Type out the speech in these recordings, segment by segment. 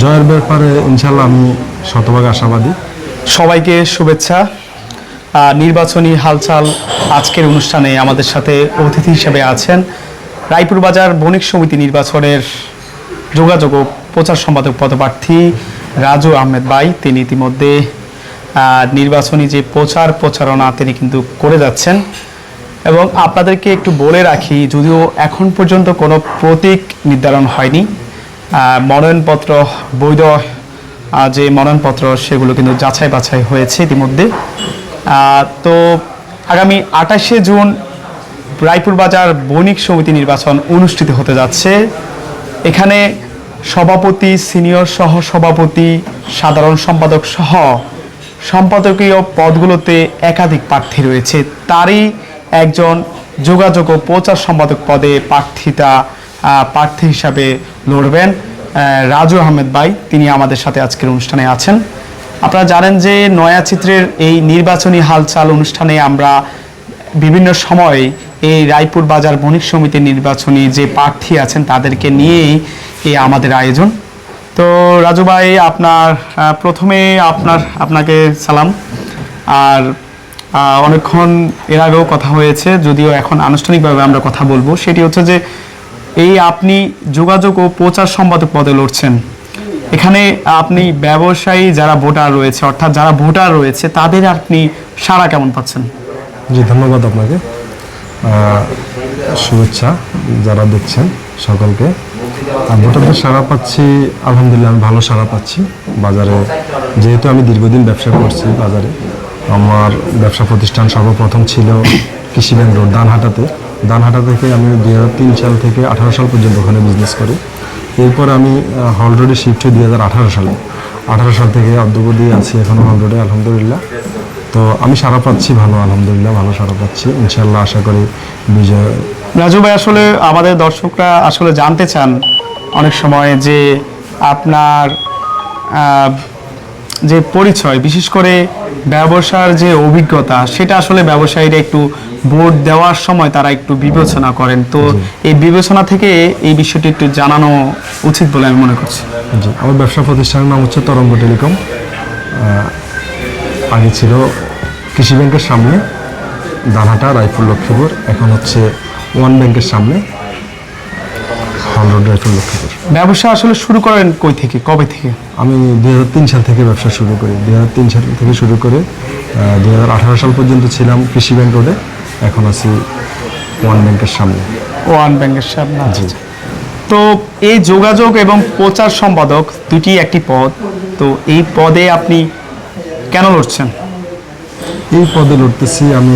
জয়ের ব্যাপারে ইনশাল্লাহ আমি শতভাগ আশাবাদী। সবাইকে শুভেচ্ছা। নির্বাচনী হালচাল আজকের অনুষ্ঠানে আমাদের সাথে অতিথি হিসেবে আছেন রায়পুর বাজার বণিক সমিতি নির্বাচনের যোগাযোগ ও প্রচার সম্পাদক পদপ্রার্থী রাজু আহমেদ বাই তিনি ইতিমধ্যে নির্বাচনী যে প্রচার প্রচারণা তিনি কিন্তু করে যাচ্ছেন। এবং আপনাদেরকে একটু বলে রাখি, যদিও এখন পর্যন্ত কোনো প্রতীক নির্ধারণ হয়নি। মনোনয়নপত্র, বৈধ যে মনোনয়নপত্র, সেগুলো কিন্তু যাচাই বাছাই হয়েছে ইতিমধ্যে। তো আগামী আঠাশে জুন রায়পুর বাজার বণিক সমিতি নির্বাচন অনুষ্ঠিত হতে যাচ্ছে। এখানে সভাপতি, সিনিয়র সহ সভাপতি, সাধারণ সম্পাদক সহ সম্পাদকীয় পদগুলোতে একাধিক প্রার্থী রয়েছে। তারই একজন যোগাযোগ ও প্রচার সম্পাদক পদে প্রার্থিতা প্রার্থী হিসাবে লড়বেন রাজু আহমেদ ভাই, তিনি আমাদের সাথে আজকের অনুষ্ঠানে আছেন। আপনারা জানেন যে নয়া চিত্রের এই নির্বাচনী হালচাল অনুষ্ঠানে আমরা বিভিন্ন সময়ে এই রায়পুর বাজার বণিক সমিতির নির্বাচনী যে প্রার্থী আছেন, তাদেরকে নিয়েই এই আমাদের আয়োজন। তো রাজু ভাই, আপনার প্রথমে আপনার, আপনাকে সালাম। আর অনেকক্ষণ এর আগেও কথা হয়েছে, যদিও এখন আনুষ্ঠানিকভাবে আমরা কথা বলব। সেটি হচ্ছে যে এই আপনি যোগাযোগ ও প্রচার সম্পাদক পদে লড়ছেন। এখানে আপনি ব্যবসায়ী যারা ভোটার রয়েছে, অর্থাৎ যারা ভোটার রয়েছে, তাদের আপনি সাড়া কেমন পাচ্ছেন? জি, ধন্যবাদ আপনাকে। শুভেচ্ছা যারা দেখছেন সকলকে। ভোটারদের সাড়া পাচ্ছি, আলহামদুলিল্লাহ আমি ভালো সাড়া পাচ্ছি। বাজারে যেহেতু আমি দীর্ঘদিন ব্যবসা করছি বাজারে, আমার ব্যবসা প্রতিষ্ঠান সর্বপ্রথম ছিল কৃষি ব্যাংক রোড দানহাটাতে দানহাটা থেকে আমি দুই তিন সাল থেকে আঠারো সাল পর্যন্ত ওখানে বিজনেস করি। এরপর আমি হল রোডে শিফট হই দুই হাজার আঠারো সালে। আঠারো সাল থেকে অদ্যবধি আছি এখনও হল রোডে আলহামদুলিল্লাহ। তো আমি সারা পাচ্ছি ভালো, আলহামদুলিল্লাহ, ভালো সারা পাচ্ছি। ইনশাল্লাহ আশা করি বিজয় রাজু ভাই, আসলে আমাদের দর্শকরা আসলে জানতে চান অনেক সময় যে আপনার যে পরিচয়, বিশেষ করে ব্যবসার যে অভিজ্ঞতা, সেটা আসলে ব্যবসায়ীরা একটু ভোট দেওয়ার সময় তারা একটু বিবেচনা করেন। তো এই বিবেচনা থেকে এই বিষয়টি একটু জানানো উচিত বলে আমি মনে করছি। জি আমার ব্যবসা প্রতিষ্ঠানের নাম হচ্ছে তরঙ্গ টেলিকম। আগে ছিল কৃষি ব্যাংকের সামনে দানহাটা রায়পুর লক্ষ্মীপুর এখন হচ্ছে ওয়ান ব্যাংকের সামনে রায়পুর লক্ষ্মীপুর। ব্যবসা আসলে শুরু করেন কই থেকে কবে থেকে? আমি দুই হাজার তিন সাল থেকে ব্যবসা শুরু করি। দুই হাজার তিন সাল থেকে শুরু করে দুই হাজার আঠারো সাল পর্যন্ত ছিলাম কৃষি ব্যাংক রোডে। এখন আছি ওয়ান ব্যাংকের সামনে। ওয়ান ব্যাংকের সামনে জি। তো এই যোগাযোগ এবং প্রচার সম্পাদক দুটি একটি পদ তো এই পদে আপনি কেন লড়ছেন? এই পদে লড়তেছি আমি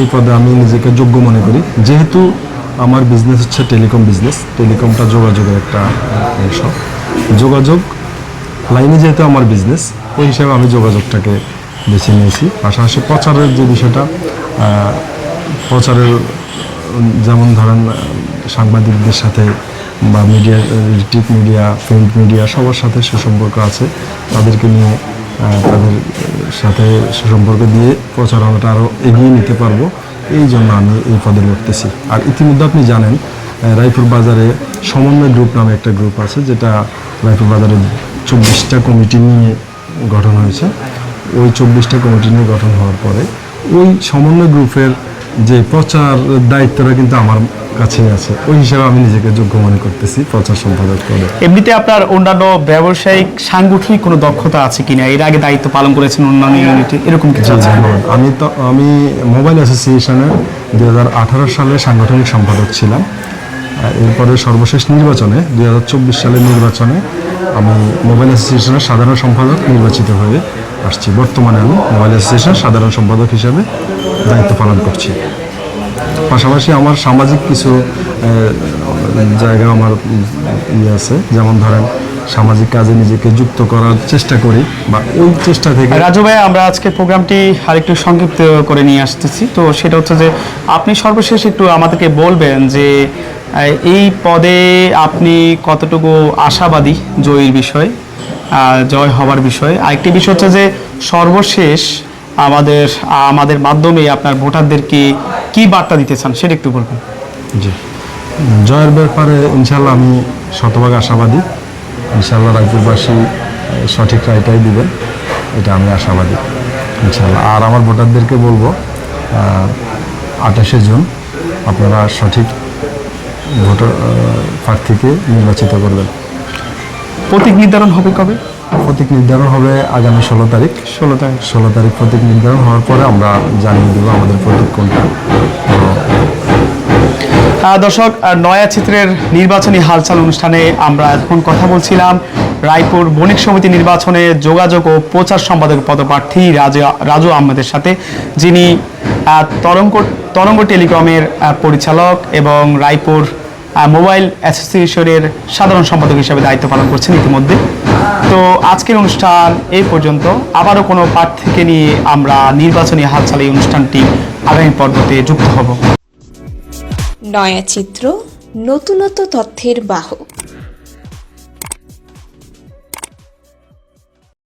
এই পদে আমি নিজেকে যোগ্য মনে করি। যেহেতু আমার বিজনেস হচ্ছে টেলিকম বিজনেস টেলিকমটা যোগাযোগের একটা অংশ। যোগাযোগ লাইনে যেহেতু আমার বিজনেস ওই হিসাবে আমি যোগাযোগটাকে বেছে নিয়েছি। পাশাপাশি প্রচারের যে বিষয়টা প্রচারের, যেমন ধরেন, সাংবাদিকদের সাথে বা media electric media print media সবার সাথে সুসম্পর্ক আছে। তাদেরকে নিয়ে তাদের সাথে সুসম্পর্ক দিয়ে প্রচারণাটা আরও এগিয়ে নিতে পারব। এই জন্য আমি এই পদে লড়তেছি। আর ইতিমধ্যে আপনি জানেন রায়পুর বাজারে সমন্বয় গ্রুপ নামে একটা গ্রুপ আছে, যেটা রায়পুর বাজারে চব্বিশটা কমিটি নিয়ে গঠন হয়েছে। ওই চব্বিশটা কমিটি নিয়ে গঠন হওয়ার পরে ওই সমন্বয় গ্রুপের যে প্রচার দায়িত্বটা কিন্তু আমার কাছেই আছে। ওই হিসাবে আমি নিজেকে যোগ্য মনে করতেছি প্রচার সম্পাদক পদে। এমনিতে আপনার অন্যান্য ব্যবসায়িক সাংগঠনিক কোনো দক্ষতা আছে কিনা? এর আগে দায়িত্ব পালন করেছেন অন্যান্য ইউনিটে এরকম কিছু আছে আমি তো আমি মোবাইল অ্যাসোসিয়েশনের দুই হাজার আঠারো সালে সাংগঠনিক সম্পাদক ছিলাম। আর এরপরে সর্বশেষ নির্বাচনে দুই হাজার চব্বিশ সালের নির্বাচনে আমি মোবাইল অ্যাসোসিয়েশনের সাধারণ সম্পাদক নির্বাচিত হয়ে আসছি। বর্তমানে আমি মোবাইল অ্যাসোসিয়েশনের সাধারণ সম্পাদক হিসাবে দায়িত্ব পালন করছি। পাশাপাশি আমার সামাজিক কিছু জায়গা আমার ইয়ে আছে। যেমন ধরেন সামাজিক কাজে নিজেকে যুক্ত করার চেষ্টা করি বা ওই চেষ্টা থেকে রাজু ভাই আমরা আজকে প্রোগ্রামটি আরেকটু সংক্ষিপ্ত করে নিয়ে আসতেছি। তো সেটা হচ্ছে যে আপনি সর্বশেষ একটু আমাদেরকে বলবেন যে এই পদে আপনি কতটুকু আশাবাদী জয়ীর বিষয় জয় হওয়ার বিষয়? আরেকটি বিষয় হচ্ছে যে সর্বশেষ আমাদের আমাদের মাধ্যমে আপনার ভোটারদেরকে কি বার্তা দিতে চান সেটা একটু বলবেন। জি। জয়ের ব্যাপারে ইনশাল্লাহ আমি শতভাগ আশাবাদী। ইনশাল্লাহ রায়পুরবাসী সঠিক রায়টাই দিবেন। এটা আমি আশাবাদী ইনশাল্লাহ আর আমার ভোটারদেরকে বলব আঠাশে জুন আপনারা সঠিক ভোটার প্রার্থীকে নির্বাচিত করবেন। প্রতীক নির্ধারণ হবে কবে? প্রতীক নির্ধারণ হবে আগামী ষোলো তারিখ। ষোলো তারিখ। ষোলো তারিখ প্রতীক নির্ধারণ হওয়ার পরে আমরা জানিয়ে দেবো আমাদের প্রতীক কোনটা। দর্শক নয়া চিত্রের নির্বাচনী হালচাল অনুষ্ঠানে আমরা এখন কথা বলছিলাম। রায়পুর বণিক সমিতি নির্বাচনে যোগাযোগ ও প্রচার সম্পাদক পদপ্রার্থী রাজু রাজু আহমেদের সাথে, যিনি তরঙ্গ তরঙ্গ টেলিকমের পরিচালক এবং রায়পুর মোবাইল অ্যাসোসিয়েশনের সাধারণ সম্পাদক হিসেবে দায়িত্ব পালন করছেন ইতিমধ্যে। তো আজকের অনুষ্ঠান এই পর্যন্ত। আবারও কোনো প্রার্থীকে নিয়ে আমরা নির্বাচনী হালচাল এই অনুষ্ঠানটি আগামী পর্বতে যুক্ত হব। নয়া চিত্র নতুনত্ব তথ্যের বাহক।